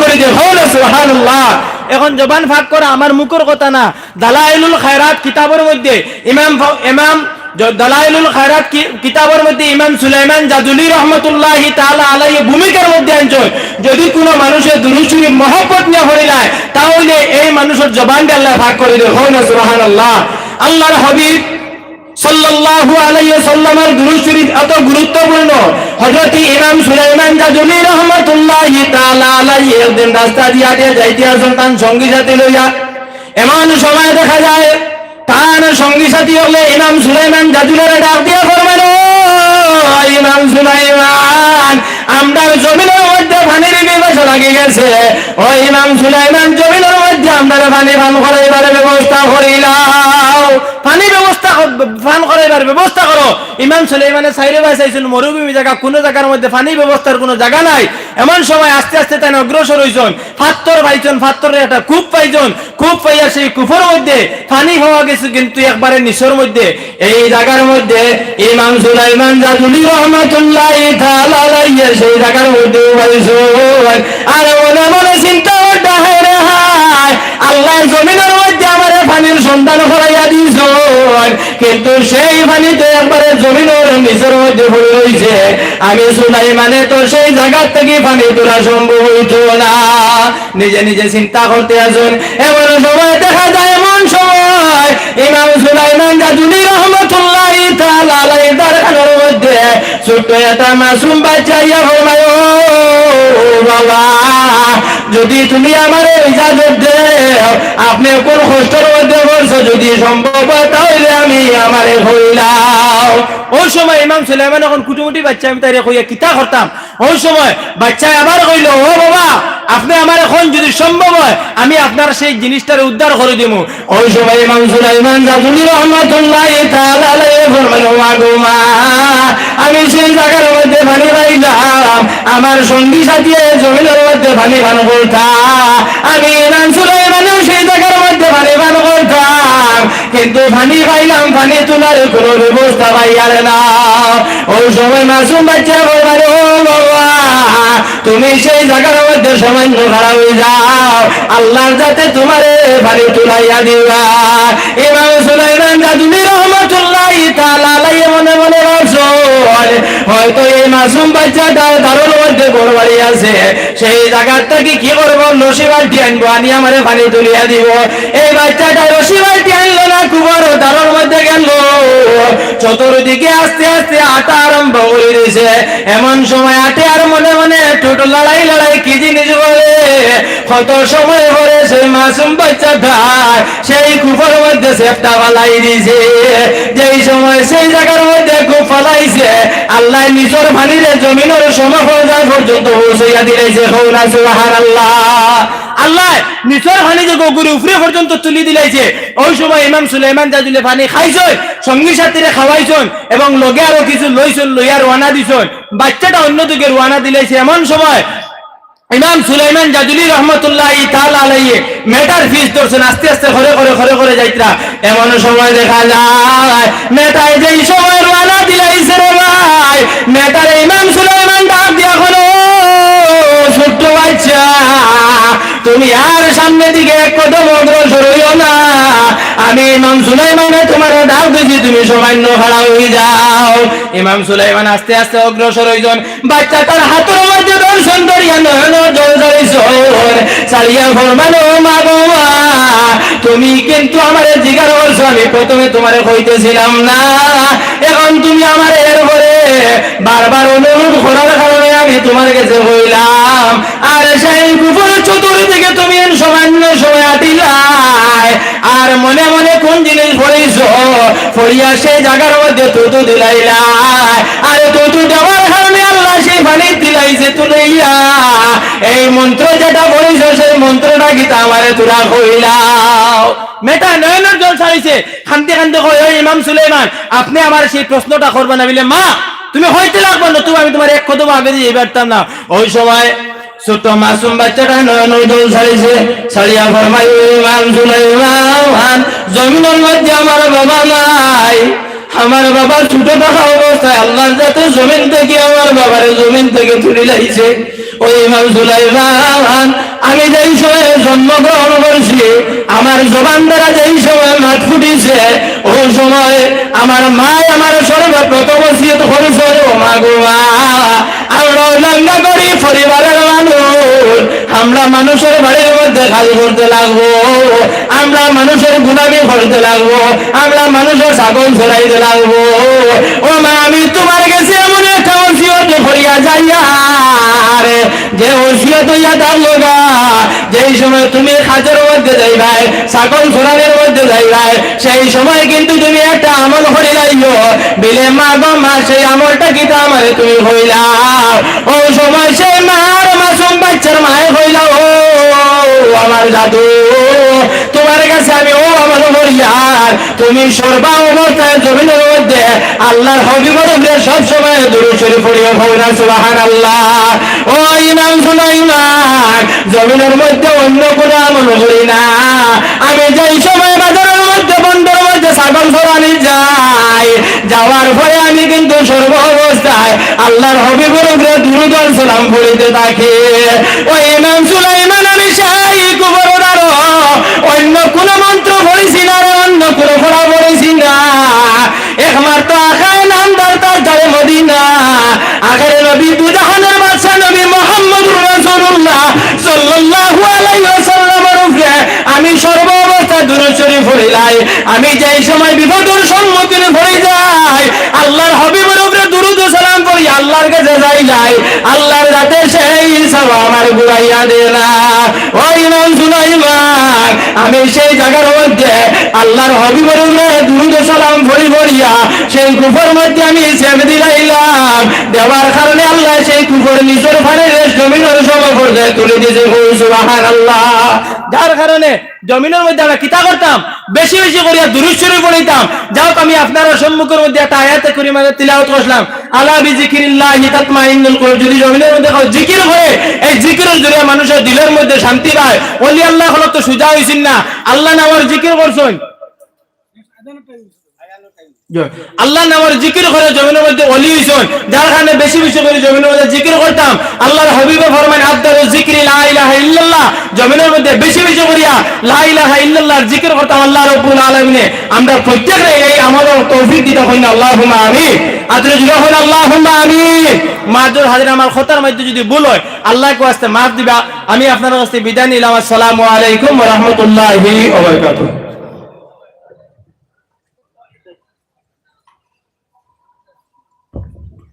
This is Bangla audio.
করে দিয়ে এখন জবান করা আমার মুখের কথা না। দালাইলুল খায়রাত কিতাবের মধ্যে ইমাম ইমাম দালাইলুল খায়রাত কিতাবের মধ্যে ইমাম সুলাইমান জাদুলি তাআলা আলাইহি ভূমিকার মধ্যে আনছেন। যদি কোনো মানুষের দুরুশরী মহব্বত নিয়ে হরিলায় তাহলে এই মানুষের জবান দিয়ে আল্লাহ ভাগ করে দেবে হন সুবহানাল্লাহ। আল্লাহর হাবিব সাল্লাল্লাহু আলাইহি সাল্লামের দুরূদ শরীফ এত গুরুত্বপূর্ণ। হযরত ইমাম সুলাইমান জাজুলি রাহমাতুল্লাহি তাআলা আলাইহি একদিন রাস্তা দিয়া দিয়ে যাইতে আসেন তার সঙ্গী সাথী লইয়া, এমন সময় দেখা যায়, তার সঙ্গী সাথী হলে ইমাম সুলাইমান জাজুলের ডাক দিয়া ফরমান "ও ইমাম সুলাইমান আমরা জমিনের মধ্যে পানির বিবাস লাগে গেছে। ও ইমাম সুলাইমান, জমিনের মধ্যে আমরা পানি পান করাইবার ব্যবস্থা করিলাম। পানি ব্যবস্থা পান করাইবার ব্যবস্থা করো ইমাম সুলাইমানের সাইরে ভাই চাইছিল মরুভূমি জায়গা কোনো জায়গার মধ্যে পানি ব্যবস্থার কোনো জায়গা নাই। এমন সময় আস্তে আস্তে তাই অগ্রসর হইছেন ফাত্তর পাইছেন ফাত্তরের একটা কূপ পাইছেন কূপ পাইয়া সেই কূপের মধ্যে। পানি হওয়া গেছে কিন্তু একবারে নিচের মধ্যে। এই জায়গার মধ্যে ইমাম সুলাইমান জাদুলি রহমাতুল্লাহ তাআলা আলাইহি, সেই জায়গার মধ্যে পাইছেন আর মনে মনে চিন্তা হায় রে হায় আল্লাহ জমিনের মধ্যে সন্ধান করাইয়া দিছ কিন্তু সেই পানিতে একবারে জমিনের নিচের মধ্যে পড়ে রয়েছে আমি শুনাই মানে তো সেই জায়গার থেকে পানি তোলা সম্ভব হইতো না। নিজে নিজে চিন্তা করতে আসুন, এমন সময় দেখা যায়, এমন সময় ইমাম সুলাইমান জাদুলি রহমতুল্লাহ তাআলা আলাইহি তার কানের মধ্যে ছোট্ট একটা মাসুম বাচ্চা ইয়া বাবা, যদি তুমি আমার আপনি কোন কষ্টের মধ্যে বলছো, যদি সম্ভব হয় তাহলে আমি আমারে হইলাম ওই সময় ইমাম সুলাইমান এখন কুটুমুটি বাচ্চা আমি তাই কইয়া কিতা করতাম। ওই সময় বাচ্চা আবার কইল, ও বাবা আপনি আমার এখন যদি সম্ভব হয়, আমি আপনার সেই জিনিসটার উদ্ধার করে দিব ওই সময় মাগো আমি সেই জায়গার মধ্যে পানি পাইলাম, আমার সঙ্গী সাথী জমিনের মধ্যে পানি পান করতাম, আমি সুলাইমানও সেই জায়গার মধ্যে পানি পান করতাম, কিন্তু পানি পাইলাম, পানি তোলার কোনো ব্যবস্থা পাইয়ার না। ওই সময় মাসুম বাচ্চা বলবার তুমি সেই জায়গার মধ্যে সামান্য খারাপ হয়ে যাও। আল্লাহর যাতে তোমারে পানি তুলাইয়া দিবা। ভাবছ হয়তো এই মাসুম মধ্যে আছে। সেই জায়গার থেকে কি করব? আনব পানি তুলিয়া দিব। এই বাচ্চাটা রশি বালতি আনলো না, কুবর দারুর মধ্যে গেল। চতুর্দিকে আস্তে আস্তে আটা আরম্ভ করে দিয়েছে। এমন সময় আটে আর মনে মনে টোট লড়াই লড়াই কি জিনিস বলে কত সময় পরে সেই মাসুম বাচ্চাটা সেই কুফর মধ্যে সেপটা ফালাই দিয়েছে যেই সময় সেই জায়গার মধ্যে খুব ফালাইছে, আল্লাহ নিজের ভানিরে জমিনের সমপর্যায় পর্যন্ত পৌঁছাইয়া সুবাহার আল্লাহ আল্লাহ নিচর পানি যে গগুরি উপরে পর্যন্ত তুলি দিলাইছে ওই সময় ইমাম সুলাইমান জাজুলে পানি খাইছন সঙ্গী সাথীরে খাওয়াইছন এবং লগে আরও কিছু লইছন লইয়া রওনা দিছন বাচ্চাটা অন্যদিকে রওনা দিলাইছে এমন সময় ইমাম সুলাইমান জাজুলি রহমতুল্লাহ তাআলা আলাইহি মেটার ফিস ধরছেন, আস্তে আস্তে ঘরে ঘরে ঘরে ঘরে যাইতরা। এমন সময় দেখা যায়, মেটায় যেই সময় রওনা দিলাইছে রে ভাই, মেটার ইমাম সুলাইমান ডাক দিয়া হলো বাচ্চা, তুমি আর সামনে দিকে এক কদম অগ্রসর হইও না। আমি ইমাম সুলাইমানে তোমার ডাক দিছি, তুমি সামান্য খাড়া হয়ে যাও। ইমাম সুলাইমান আস্তে আস্তে অগ্রসর হইজন, বাচ্চা তার হাতের তুমি কিন্তু আমার জিগার করছ, আমি প্রথমে তোমারে কইতেছিলাম না। এখন তুমি আমার এরপরে বারবার অনুরোধ করার কারণে আমি তোমার কাছে হইলাম। আর সেই কুপুর চতুর্দিকে তুমি সামান্য সময় আটিলাই। আর মনে মনে কোন জিনিস পড়িস পড়িয়া সেই জায়গার মধ্যে তুতু দিলাইলাই। আর তুতু দেওয়ার কারণে আল্লাহ সেই পানি দিলাইছে এই মন্ত্র যেটা সেই মন্ত্রটা গীতা আমারে তোরা মেটা নয়নের জল ছাড়িছে। খান্তে খান্তে ওই ইমাম সুলাইমান আপনি আমার সেই প্রশ্নটা করবেন। না বলে মা, তুমি হইতে লাগবে না, তুমি, আমি তোমার এক কদম আগে দিয়ে পারতাম না। ওই সময় ছোট মাসুম বাচ্চাটা নয়ন দোল ছাড়িছে। ছাড়িয়া ফরমাই "ও ইমাম সুলাইমান জমিনের মধ্যে আমার বাবা নাই। আমার বাবা ছোট থাকা অবস্থায় আল্লাহর যাতে জমিন থেকে, আমার বাবারে জমিন থেকে তুলে লাইছে। আমি যেই সময় জন্মগ্রহণ করছি, আমার জবান দ্বারা যেই সময় মাঠ ফুটিছে, ওই সময় আমার মা আমার সর্বপ্রথম করেছে, ও মা গো মা, আমরা করি পরিবারের মানুষ আমরা মানুষের বাড়ির মধ্যে কাজ করতে লাগবো, আমরা মানুষের গুণামি করতে লাগবো, আমরা মানুষের ছাগল ছড়াইতে লাগবো। ও মা, আমি তোমার কাছে এমন একটা ওসিয়ত করিয়া যাইয়া যে ওসিয়ত হইয়া থাকল গা, যেই সময় তুমি খাজের মধ্যে যাইবাই ছাগল ছড়ানোর মধ্যে যাইবাই, সেই সময় কিন্তু তুমি একটা আমল করে যাইও বিলে মা গো মা, সেই আমলটা কিন্তু আমারে তুমি হইলাও। ও সময় সেই আমার দাদু, তোমার কাছে আমি ও আমার মরিয়ার। তুমি সর্বা অবস্থায় জমিনের মধ্যে আল্লাহর সব সময় দূরে সরে সুবাহান আল্লাহ ও ইমাম সুলাইমান, জমিনের মধ্যে অন্য কোনো আমল করি না। আমি যেই সময় বাজারের মধ্যে বন্ধের মধ্যে ছাগল ফরানি যাই যাওয়ার পরে আমি কিন্তু সর্ব অবস্থায় আল্লাহর হবিবর দুরুদল সালাম পড়িতে থাকি। ওই ইমাম সুলাইমান আমি সেই কুবরদার, অন্য কোন মন্ত্র পড়েছি না অন্য কোন পড়া পড়েছি না। একমাত্র আখায় নাম দার তার ধারে মদিনা। আখারে নবী দুজাহানের বাদশা নবী মোহাম্মদ রাসূলুল্লাহ সাল্লাল্লাহু আলাইহি ওয়াসাল্লামের আমি সর্ব অবস্থা দূরে চড়ি পড়িলাই। আমি যেই সময় বিপদের সম্মুখীন হয়ে যাই আল্লাহর হবিবের উপরে দুরুদ ও সালাম করি যাই যাই আল্লাহর রাতে সেই সব আমার বুড়াইয়া দে না। ওই নাম সুলাইমান আমি সেই জায়গার মধ্যে আল্লাহর হবিবের দুরুদ সালাম ভরি ভরিয়া সেই কুফর মধ্যে আমি সেব দিলাইলাম। দেওয়ার কারণে আল্লাহ সেই কুফর নিজের ফানে জমিনের পর্যায়ে তুলে দিয়েছে। সুবাহান আল্লাহ যার কারণে জমিনের মধ্যে আমরা কিতা করতাম? বেশি বেশি করিয়া দুরুশ্বরী পড়িতাম। যাও আমি আপনার সম্মুখের মধ্যে একটা আয়াতে করি মানে তিলাওয়াত করলাম। আলা বি জিকিরিল্লাহি তাতমাইন্নুল কুলুব। যদি জমিনের মধ্যে জিকির করে, এই জিকিরের জরিয়া মানুষের দিলের মধ্যে শান্তি পায়। ওলি আল্লাহ হলো তো সুজা হইছেন না। আল্লাহ নামের জিকির করছেন। আল্লাহ নামের জিকির করে জমিনের মধ্যে অলি হয়েছেন যার বেশি করে জমিনের মধ্যে জিকির করতাম। আল্লাহর হবিবে ফরমান আব্দারু জিকরি লা জমিনের মধ্যে বেশি বেশি করিয়া জিকির করতাম আল্লাহ রাব্বুল আলামিনে। আমরা প্রত্যেকরে এই তৌফিক দিতে হই না। আদরে আমার মধ্যে যদি মাফ দিবা। আমি আপনার কাছে বিদায় নিলাম। আসসালামু আলাইকুম ওয়া রাহমাতুল্লাহি